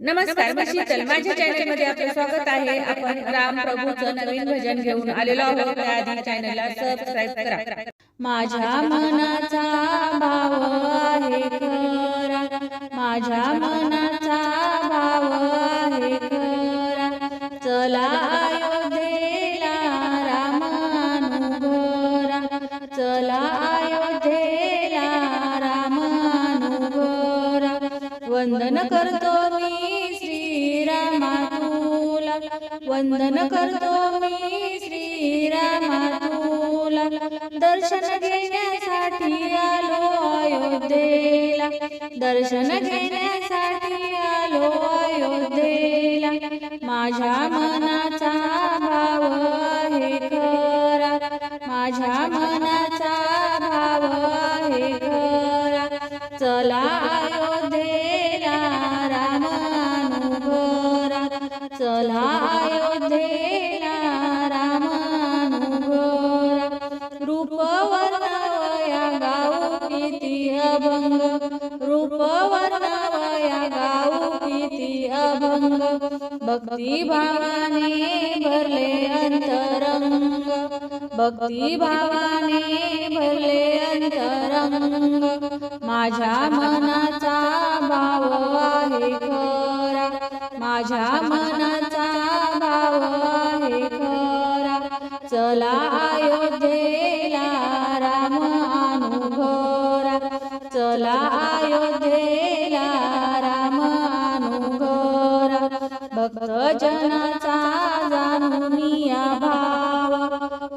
नमस्कार मी शीतल. माझ्या चॅनलमध्ये आपले स्वागत आहे. आपण राम प्रभूचं नवीन भजन घेऊन आलेलो आहोत. त्याआधी चॅनलला सबस्क्राईब करा माझ्या मनाचा भाव आहे. खरा माझ्या मनाचा भाव आहे. खरा चला अयोध्येला रामानुभरा चला अयोध्येला रामानुभरा वंदन करतो वंदन करतो मी श्रीरामा तुला दर्शन घेण्यासाठी आलो अयोध्येला. दर्शन घेण्यासाठी आलो अयोध्येला. माझ्या मनाचा भाव हे खरा. माझ्या मनाचा भाव हे खरा. चला अयोध्ये चला अयोध्येला रामानुभरा रूप गाऊ किती अभंग. रूपवर्णवया गाऊ किती अभंग. भक्ती भावाने भरले अंतरंग. भक्ती भावाने भरले अंतरंग. माझ्या मनाचा भाव आहे खरा. माझ्या चला अयोध्येला राम अनुघोरा चला अयोध्येला राम अनुघोरा भक्त जनाचा जाणून भाव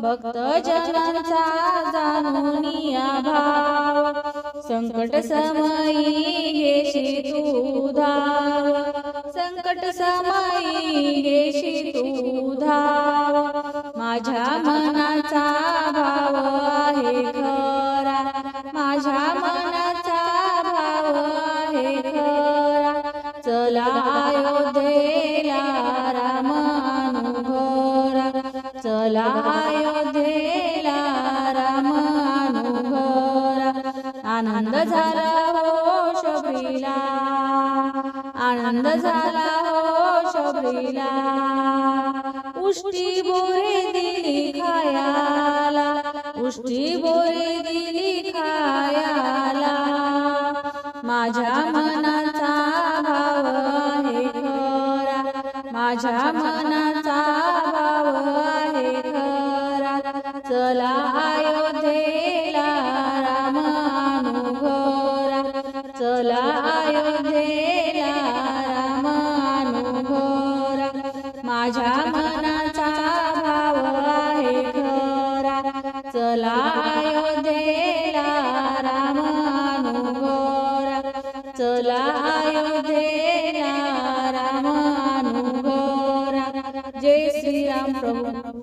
भक्त जनाचा जाणून भाव संकट समयी घेशी तू धाव संकट समयी घेशी तू धाव माझ्या मनाचा भाव आहे खरा. माझ्या मनाचा भाव आहे खरा. चला अयोध्येला राम अनुघोरा चला अयोध्येला राम अनुघोरा आनंद झाला हो शबरीला. आनंद झाला हो शबरीला. उष्टी बोरे दिली खायाला उष्टी बोरे दिली खायाला माझ्या मनाचा भाव आहे खरा माझ्या मनाचा भाव आहे खरा. चला अयोध्येला रामानुघोरा चला अयोध्येला रामानुघोरा माझ्या मना अयोध्येला